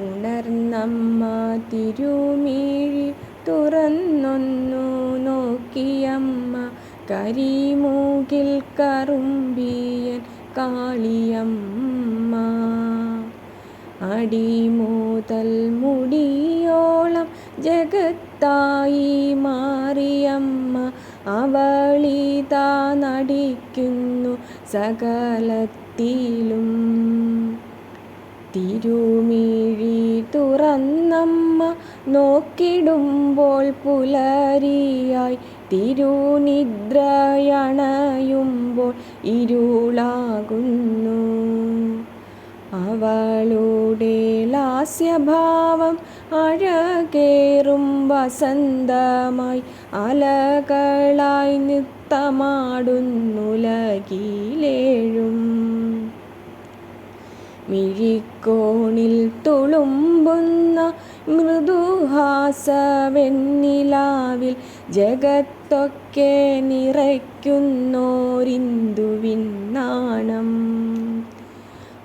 ഉണർന്നമ്മ തിരുമീഴി തുറന്നൊന്നു നോക്കിയമ്മ കരിമൂകിൽ കറുമ്പിയൻ കാളിയമ്മ. അടിമൂതൽ മുടിയോളം ജഗത്തായി മാറിയമ്മ അവളിതാ നടിക്കുന്നു സകലത്തിലും. തിരുമിഴി തുറന്നമ്മ നോക്കിടുമ്പോൾ പുലരിയായി. തിരുനിദ്രയണയുമ്പോൾ ഇരുളാകുന്നു. അവളുടെ ലാസ്യഭാവം അഴകേറും വസന്തമായി. അലകളായി നൃത്തമാടുന്നുലകിലേഴും മിഴിക്കോണിൽ തുളുമ്പുന്ന മൃദുഹാസവെണ്ണിലാവിൽ ജഗത്തൊക്കെ നിറയ്ക്കുന്നോരിന്ദുവിൻ നാണം.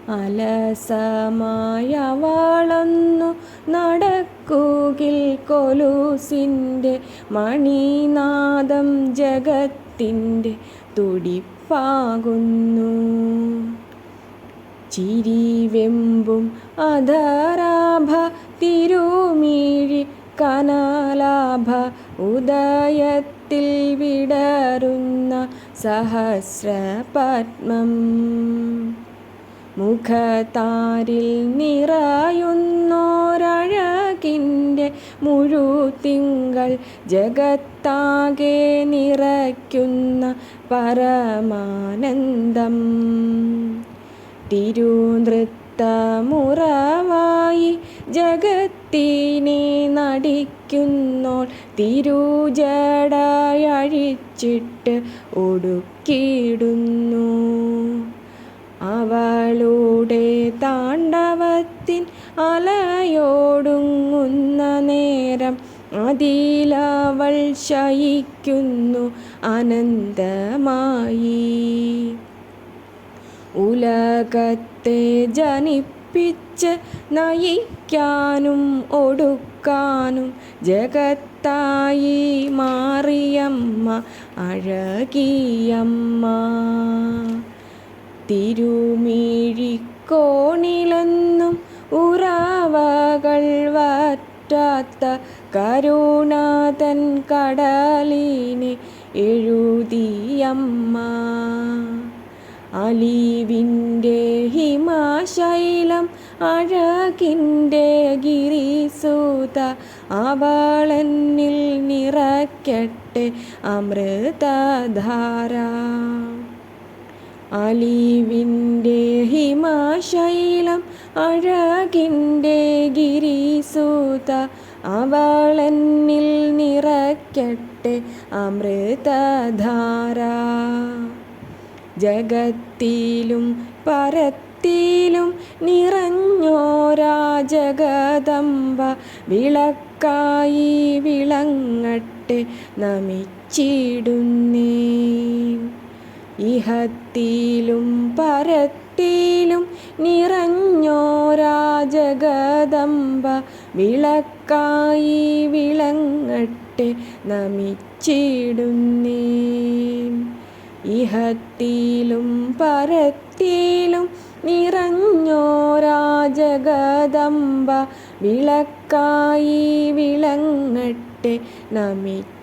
അലസമായവളൊന്നു നടക്കുകിൽ കൊലൂസിന്റെ മണിനാദം ജഗത്തിന്റെ തുടിപ്പാകുന്നു. ചിരിവെമ്പും അധരാഭ തിരുമീഴി കനാലാഭ ഉദയത്തിൽ വിടരുന്ന സഹസ്രപത്മം. മുഖതാരിൽ നിറയുന്നോരഴകിന്റെ മുഴുതിങ്കൾ ജഗത്താകെ നിറയ്ക്കുന്ന പരമാനന്ദം. തിരുനൃത്തമുറവായി ജഗത്തിനെ നടിക്കുന്നോൾ തിരുജടയഴിച്ചിട്ട് ഒടുക്കിയിടുന്നു. അവളുടെ താണ്ഡവത്തിൻ അലയോടുങ്ങുന്ന നേരം അതിലവൾ ശയിക്കുന്നു അനന്തമായി. ഉലകത്തെ ജനിപ്പിച്ച് നയിക്കാനും ഒടുക്കാനും ജഗത്തായി മാറിയമ്മ അഴകിയമ്മ. തിരുമിഴിക്കോണിലെന്നും ഉറവകൾ വറ്റാത്ത കരുണാതൻ കടലിനെ എഴുതിയമ്മ. അലിവിന്റെ ഹിമാശൈലം അഴകിന്റെ ഗിരിസൂത അവളെന്നിൽ നിറയ്ക്കട്ടെ അമൃതധാര. അലീവിന്റെ ഹിമാശൈലം അഴകിന്റെ ഗിരിസൂത അവളെന്നിൽ നിറയ്ക്കട്ടെ അമൃതധാര. ജഗത്തിലും പരത്തിലും നിറഞ്ഞോരാ ജഗദമ്പ വിളക്കായി വിളങ്ങട്ടെ നമിച്ചിടുന്നേ. ഇഹത്തിലും പരത്തിലും നിറഞ്ഞോരാ ജഗദമ്പ വിളക്കായി വിളങ്ങട്ടെ നമിച്ചിടുന്നേ. ഇഹത്തിലും പരത്തിലും നിറഞ്ഞോ രാജഗദംബ. വിളക്കായി വിളങ്ങട്ടെ നമിച്ചിടുന്നേ.